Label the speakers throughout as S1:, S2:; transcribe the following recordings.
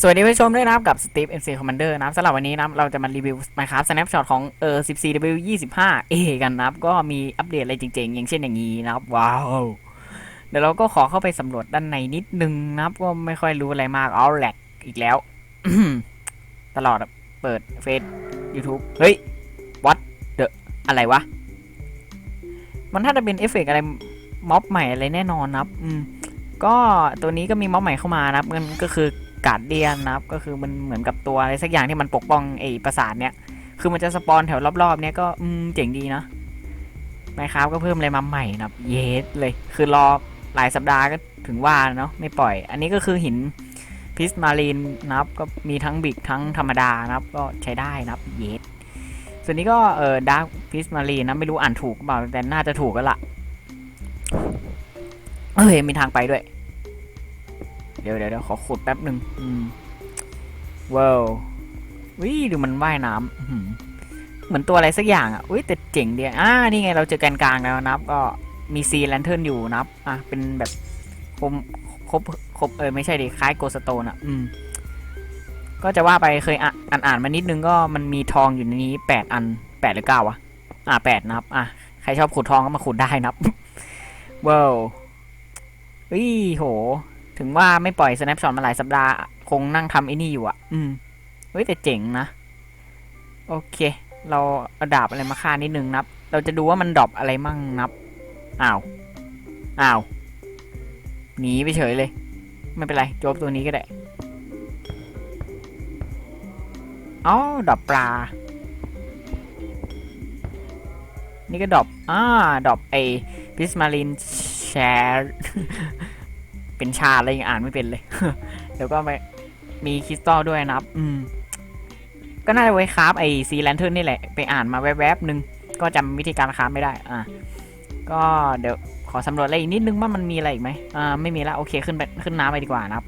S1: สวัสดีผู้ชมด้วยนะครับกับ Steve MC Commander นะครับสำหรับวันนี้นะครับเราจะมารีวิว Minecraft Snapshot ของเออ 14W25A กันนะครับ ก็มีอัปเดตอะไรจริงๆ อย่างเช่นอย่างนี้นะครับ ว้าว เดี๋ยวเราก็ขอเข้าไปสำรวจด้านในนิดนึงนะครับ ก็ไม่ค่อยรู้อะไรมากเอาแหลกอีกแล้ว ตลอดเปิดเฟซ YouTube เฮ้ย what the อะไรวะ มันถ้าจะเป็นเอฟเฟกต์อะไรม็อบใหม่อะไรแน่นอนนะครับ อืมก็ตัวนี้ก็มีม็อบใหม่เข้ามานะครับมันก็คือ การเดียนนะครับ ก็คือมันเหมือนกับตัวอะไรสักอย่างที่มันปกป้องไอ้ประสาทเนี่ย คือมันจะสปอนแถวรอบๆ เนี่ยก็อืมเจ๋งดีนะไมครับก็เพิ่มอะไรมาใหม่นะครับ เยสเลย คือรอหลายสัปดาห์ก็ถึงว่าเนาะไม่ปล่อย อันนี้ก็คือหินพิสมารีนนะครับ ก็มีทั้งบิกทั้งธรรมดานะครับ ก็ใช้ได้นะครับ เยสส่วนนี้ก็เออดาร์กพิสมารีนนะ ไม่รู้อ่านถูกเปล่าแต่น่าจะถูกก็ละเอ้ยมีทางไปด้วย เดี๋ยวเดี๋ยวเดี๋ยวขอขุดแป๊บหนึ่งอืมว้าววิดูมันว่ายน้ำเหมือนตัวอะไรสักอย่างอะอุ้ยแต่เจ๋งเดียอ่านี่ไงเราเจอแกนกลางแล้วนะครับ ก็มีซีแลนเทิร์นอยู่นะครับ อะเป็นแบบคมครบครบเออไม่ใช่ดิคล้ายโกสโตนอะ อืม ก็จะว่าไปเคยอ่านอ่านมานิดนึงก็มันมีทองอยู่ในนี้แปดอันแปดหรือเก้าวะอะแปดนะครับ อะใครชอบขุดทองก็มาขุดได้นะครับว้าววิโห ถึงว่าไม่ปล่อย snapshot มาหลายสัปดาห์ คงนั่งทำไอ้นี่อยู่อะอืม เฮ้ยแต่เจ๋งนะ โอเค เราเอาดาบอะไรมาฆ่านิดนึงนับ เราจะดูว่ามันดรอปอะไรมั่งนับ อ้าว อ้าว หนีไปเฉยเลย ไม่เป็นไร โจบตัวนี้ก็ได้อ๋อดรอปปลา นี่ก็ดรอปอ่าดรอปไอพิสมารินแชร์ เป็นชาอะไรยังอ่านไม่เป็นเลย เดี๋ยวก็ไปมีคริสตัลด้วยนะครับ อืม ก็น่าจะไว้คราฟไอซีแลนเทิร์นนี่แหละ ไปอ่านมาแวบๆหนึ่งก็จำวิธีการคราฟไม่ได้ อ่า ก็เดี๋ยวขอสำรวจอะไรอีกนิดนึงว่ามันมีอะไรอีกไหมอ่า ไม่มีละโอเคขึ้นไปขึ้นน้ำไปดีกว่านะครับ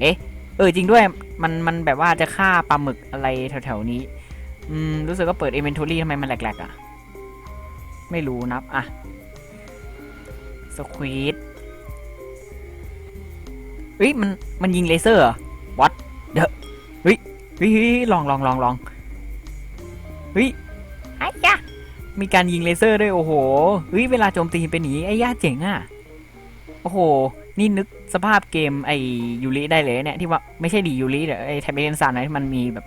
S1: เอ๊ะ เออจริงด้วย มัน มันแบบว่าจะฆ่าปลาหมึกอะไรแถวๆนี้ อืม รู้สึกว่าเปิด inventory ทำไมมันแหลกๆอะ ไม่รู้นับ อะ สควีด เฮ้ยมันมันยิงเลเซอร์เหรอวัดเดอะเฮ้ยเฮ้ยเฮ้ยลองลองลองลองเฮ้ยไอ้ยะมีการยิงเลเซอร์ด้วยโอ้โหเฮ้ยเวลาโจมตีเป็นหนีไอ้ย่าเจ๋งอะโอ้โห นี่นึกสภาพเกมไอยูริได้เลยเนี่ยที่ว่าไม่ใช่ดียูริเดี๋ยวไอแทบเบนซันนะที่มันมีแบบ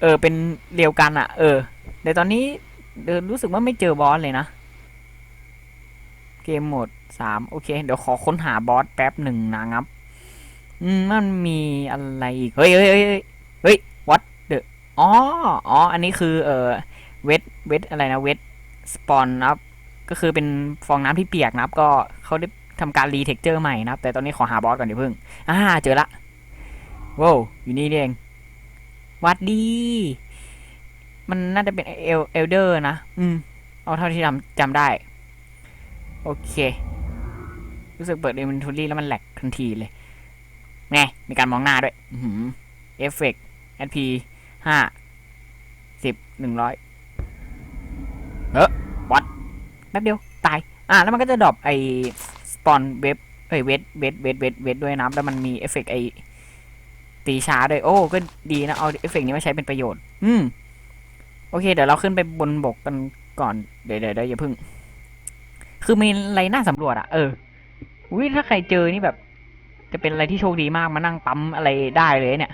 S1: เออเป็นเรียวกันอะ เออแต่ตอนนี้เดินรู้สึกว่าไม่เจอบอสเลยนะ เกมโหมดสามโอเค เดี๋ยวขอค้นหาบอสแป๊บหนึ่งนะครับ อืมมันมีอะไรอีก เฮ้ยเฮ้ยเฮ้ยเฮ้ยเฮ้ย what the อ๋ออ๋อ อันนี้คือเอ่อเวทเวทอะไรนะเวทสปอนนะครับ ก็คือเป็นฟองน้ำที่เปียกนะครับ ก็เขาได้ทำการรีเทคเจอร์ใหม่นะครับ แต่ตอนนี้ขอหาบอสก่อนเดี๋ยวเพิ่งอ่าเจอละว้าวอยู่นี่เองวัดดี มันน่าจะเป็นเอลเอลเดอร์นะ อืม เอาเท่าที่จำจำได้ โอเค รู้สึกเปิด inventory แล้วมันแหลกทันทีเลย ไง มีการมองหน้าด้วยอือหือเอฟเฟกต์ SP ห้าสิบหนึ่งร้อยเออวัดแป๊บเดียว ตาย อ่า แล้วมันก็จะดรอปไอสปอนเว็บเอ้ยเวทเวทเวทเวทเวทด้วยนะแล้วมันมีเอฟเฟกต์ไอตีช้าด้วย โอ้ ก็ดีนะ เอาเอฟเฟกต์นี้มาใช้เป็นประโยชน์ อืม โอเค เดี๋ยวเราขึ้นไปบนบกกันก่อน เดี๋ยวเดี๋ยวเดี๋ยวอย่าเพึ่ง คือมีอะไรน่าสำรวจอะเอออุ้ยถ้าใครเจอนี่แบบ จะเป็นอะไรที่โชคดีมากมานั่งปั๊มอะไรได้เลยเนี่ย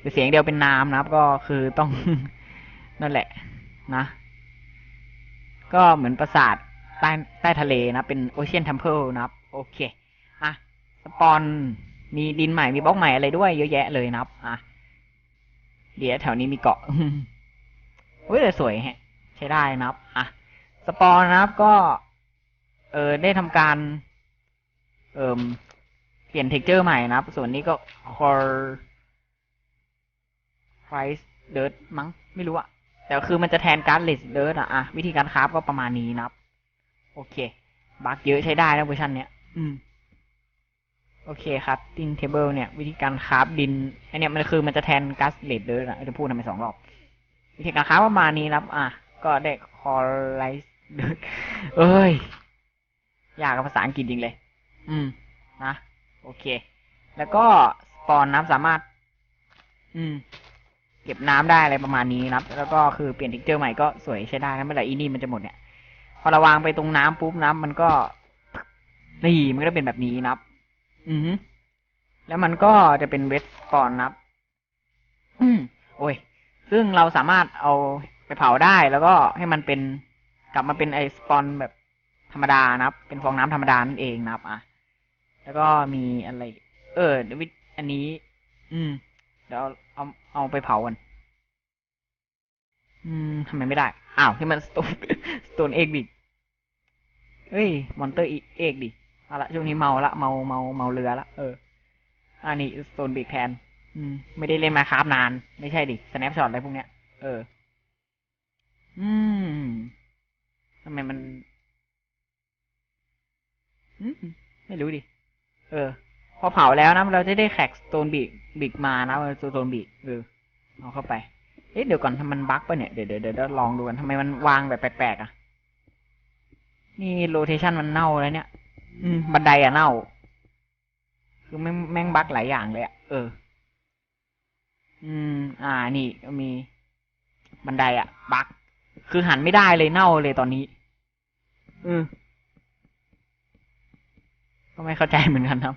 S1: แต่เสียงเดียวเป็นน้ำนะครับ ก็คือต้องนั่นแหละ นะ ก็เหมือนปราสาทใต้ใต้ทะเลนะ เป็นโอเชียน t ท m เ l e นะครับ โอเคอะสปอนมีดินใหม่มีบล็อกใหม่อะไรด้วยเยอะแยะเลยนะครับอะเดี๋ยวแถวนี้มีเกาะเฮ้ยแต่สวยแฮะ ใช้ได้นะครับอะสปอนนะครับก็ เออได้ทำการ เอ่ม เปลี่ยนเท็กเจอร์ใหม่นะครับ ส่วนนี้ก็ core price dirt มั้งไม่รู้อะแต่คือมันจะแทนการ์ด less dirt อะอะวิธีการคราฟก็ประมาณนี้นะครับ โอเค บักเยอะใช้ได้นะเวอร์ชันเนี้ย อืม โอเคครับติงเทเบิลเนี่ย วิธีการคราฟดินอันเนี้ยมันคือมันจะแทนการ์ด less dirt อะจะพูดทำไมสองรอบ วิธีการคราฟประมาณนี้นะครับ อะ ก็ได้ core price dirt เอ้ย ยากกับภาษาอังกฤษจริงเลย อืม นะ โอเค แล้วก็สปอนน้ำสามารถ อืม เก็บน้ำได้อะไรประมาณนี้นะครับ แล้วก็คือเปลี่ยนทิกเจอร์ใหม่ก็สวยใช้ได้นะเมื่อไหร่อีนี่มันจะหมดเนี่ย พอเราวางไปตรงน้ำปุ๊บน้ำมันก็นี่มันก็จะเป็นแบบนี้นะครับ อือแล้วมันก็จะเป็นเวสปอนนะครับ อืมโอ้ย ซึ่งเราสามารถเอาไปเผาได้แล้วก็ให้มันเป็นกลับมาเป็นไอสปอนแบบธรรมดานะครับ เป็นฟองน้ำธรรมดานั่นเองนะครับอะ แล้วก็มีอะไร เออววิอันนี้ อืม เดี๋ยวเอาเอาเอาไปเผากัน อืมทำไมไม่ได้ อ้าวที่มันสโตนสโตนเอกดิเฮ้ย มอนเตอร์เอกดิเอาละช่วงนี้เมาละเมาเมาเมาเรือละเออ อันนี้สโตนบิ๊กแทนอืม ไม่ได้เล่นมาคราฟนาน ไม่ใช่ดิสแนปช็อตอะไรพวกเนี้ย เออ อืมทำไมมัน อืม ไม่รู้ดิ เออ พอเผาแล้วนะ เราจะได้แขกสโตนบิกบิกมานะสโตนบิกเออเอาเข้าไปเอ๊ะเดี๋ยวก่อนทำมันบั๊กปะเนี่ย เดี๋ยวเดี๋ยวเดี๋ยวลองดูกันทำไมมันวางแบบแปลกๆอะ นี่โรเทชันมันเน่าแล้วเนี่ย อืม บันไดอะเน่า คือแม่งแม่งบั๊กหลายอย่างเลยอะ เออ อืม อ่า นี่มี บันไดอะ บั๊กคือหันไม่ได้เลยเน่าเลยตอนนี้ อืม ก็ไม่เข้าใจเหมือนกันครับ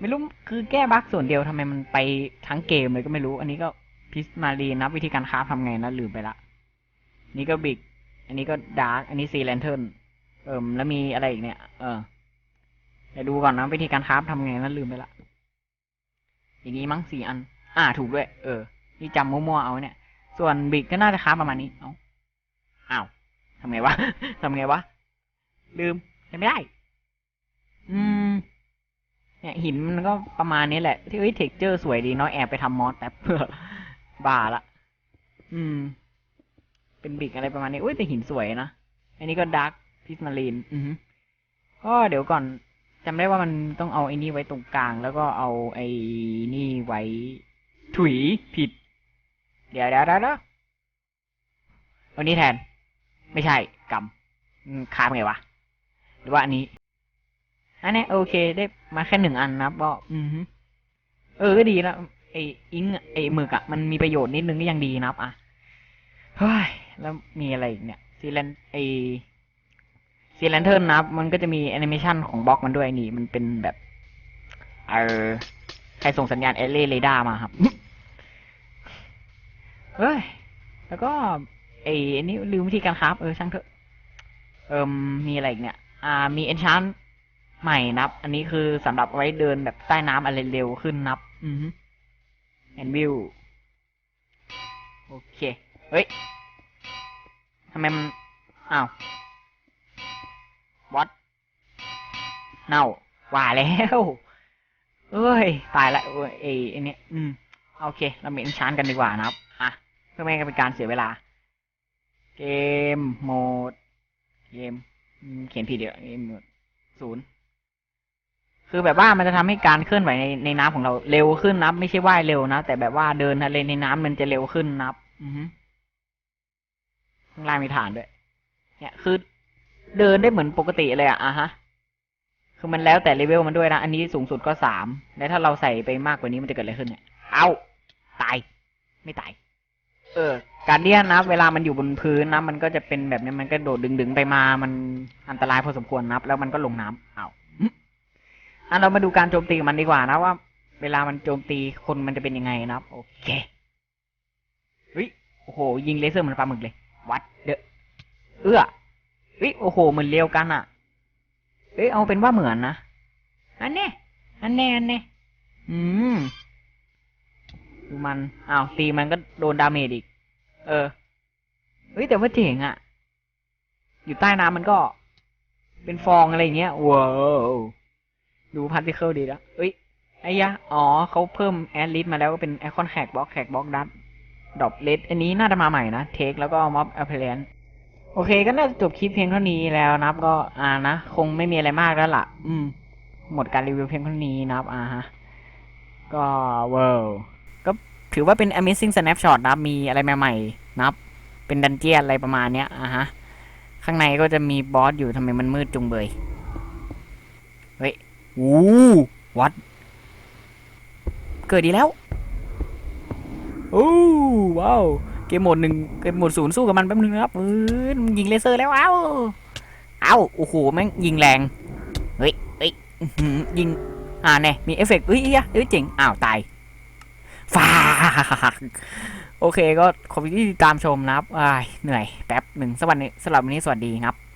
S1: ไม่รู้คือแก้บั๊กส่วนเดียวทำไมมันไปทั้งเกมเลยก็ไม่รู้ อันนี้ก็พิสมารีนับวิธีการคราฟทำไงนะลืมไปละ นี่ก็บิกอันนี้ก็ดาร์กอันนี้ซีแลนเทิร์นเอิมแล้วมีอะไรอีกเนี่ย เออเดี๋ยวดูก่อนนะวิธีการคราฟทำไงนะลืมไปละอย่างนี้มั้งสี่อัน อ่า ถูกด้วย เออ นี่จำมั่วๆเอาเนี่ย ส่วนบิกก็น่าจะคราฟประมาณนี้เอ้าอ้าวทำไงวะทำไงวะ ลืมไม่ได้ อืม เนี่ยหินมันก็ประมาณนี้แหละ ที่เอ้ยเท็กเจอร์สวยดีเนาะแอบไปทำมอสแต่เพื่อบ้าละ อืม เป็นบิกอะไรประมาณนี้อุ้ยแต่หินสวยนะ อันนี้ก็ดาร์กพิสมารีน อือก็เดี๋ยวก่อนจำได้ว่ามันต้องเอาไอ้นี่ไว้ตรงกลาง แล้วก็เอาไอ้นี่ไว้ถุยผิด เดี๋ยวเดี๋ยวเดี๋ยววเอานี้แทน ไม่ใช่กำอืมค้ามไงวะ หรือว่าอันนี้ อันเนี้ยโอเค ได้มาแค่หนึ่งอันนะครับก็อือฮึเออก็ดีนะไออิงอะไอหมึกอะมันมีประโยชน์นิดนึงก็ยังดีนะครับอะเฮ้ยแล้วมีอะไรอีกเนี่ยซีแลนไอซีแลนเทิร์นนะครับ มันก็จะมีแอนิเมชันของบล็อกมันด้วยนี่มันเป็นแบบ เออใครส่งสัญญาณเอเล่เรดาร์มาครับเฮ้ยแล้วก็ไอ้อันนี้ลืมวิธีการคราฟเออช่างเถอะ เอิมมีอะไรอีกเนี่ย อ่า มีเอนชาน ใหม่นับ อันนี้คือสำหรับไว้เดินแบบใต้น้ำอะไรเร็วขึ้นนับ อือแอนวิวโอเค เฮ้ยทำไมมัน อ้าววัดเน่าว่าแล้วเอ้ย ตายละเอ้ยไอ้ไอ้เนี่อืม โอเค เราเอนชานกันดีกว่านะครับ อะ เพื่อไม่ให้เป็นการเสียเวลา เกมโหมด เกม เขียนผิดเดี๋ยวเกมโหมดศูนย์ คือแบบว่ามันจะทำให้การเคลื่อนไหวในในน้ำของเราเร็วขึ้นนับไม่ใช่ว่ายเร็วนะแต่แบบว่าเดินทะเลในน้ำมันจะเร็วขึ้นนับอือฮึข้างล่างมีฐานด้วย เนี่ยคือเดินได้เหมือนปกติเลยอะอะฮะ คือมันแล้วแต่เลเวลมันด้วยนะ อันนี้สูงสุดก็สาม แล้วถ้าเราใส่ไปมากกว่านี้มันจะเกิดอะไรขึ้นเนี่ย เอาตาย ไม่ตาย เออ การเดียนนะ เวลามันอยู่บนพื้นนะ มันก็จะเป็นแบบนี้ มันก็โดดดึงๆไปมา มันอันตรายพอสมควรนับแล้วมันก็ลงน้ำเอา อันเรามาดูการโจมตีมันดีกว่านะว่า เวลามันโจมตีคนมันจะเป็นยังไงนะครับ โอเคเฮ้ยโอ้โห ยิงเลเซอร์เหมือนปลาหมึกเลย วัดเดอะเอื้อเฮ้ยโอ้โหเหมือนเร็วกันอะเอ้ยเอาเป็นว่าเหมือนนะอันเนี้ยอันเนี้ยอันเนี้ยอืมดูมันอ้าวตีมันก็โดนดาเมจอีก เออเฮ้ยแต่ว่าเจ๋งอะอยู่ใต้น้ำมันก็ เป็นฟองอะไรอย่างเงี้ยว้าว ดูพาร์ติเคิลดีแล้วเอ้ย ไอ้ยะ อ๋อ เขาเพิ่มแอดลิสมาแล้วก็เป็นไอคอนแขกบล็อกแขกบล็อกดัตดอบเลสอันนี้น่าจะมาใหม่นะ เทคแล้วก็ม็อบแอปเปิลนโอเค ก็น่าจะจบคลิปเพียงเท่านี้แล้วนะครับ ก็อ่านะ คงไม่มีอะไรมากแล้วล่ะ อืม หมดการรีวิวเพียงเท่านี้นะครับ อ่าฮะ ก็เวิลก็ถือว่าเป็น amazing snapshot นะครับ มีอะไรใหม่ๆนะครับ เป็นดันเจียนอะไรประมาณเนี้ย อ่าฮะ ข้างในก็จะมีบอสอยู่ทำไมมันมืดจุงเบย เฮ้ย อู้วัด เกิดดีแล้วโอ้ว้าวเกมโหมดหนึ่งเกมโหมดศูนย์สู้กับมันแป๊บนึงนะครับเออมันยิงเลเซอร์แล้วเอ้าเอ้าโอ้โหแม่งยิงแรงเฮ้ยเฮ้ยยิงอ่าแน่มีเอฟเฟกต์เอ้ยเอ้ยเจ๋งอ้าวตายฟาโอเคก็ขอบคุณที่ติดตามชมนะครับอ้ายเหนื่อยแป๊บหนึ่งสวัสดีสำหรับวันนี้สวัสดีครับ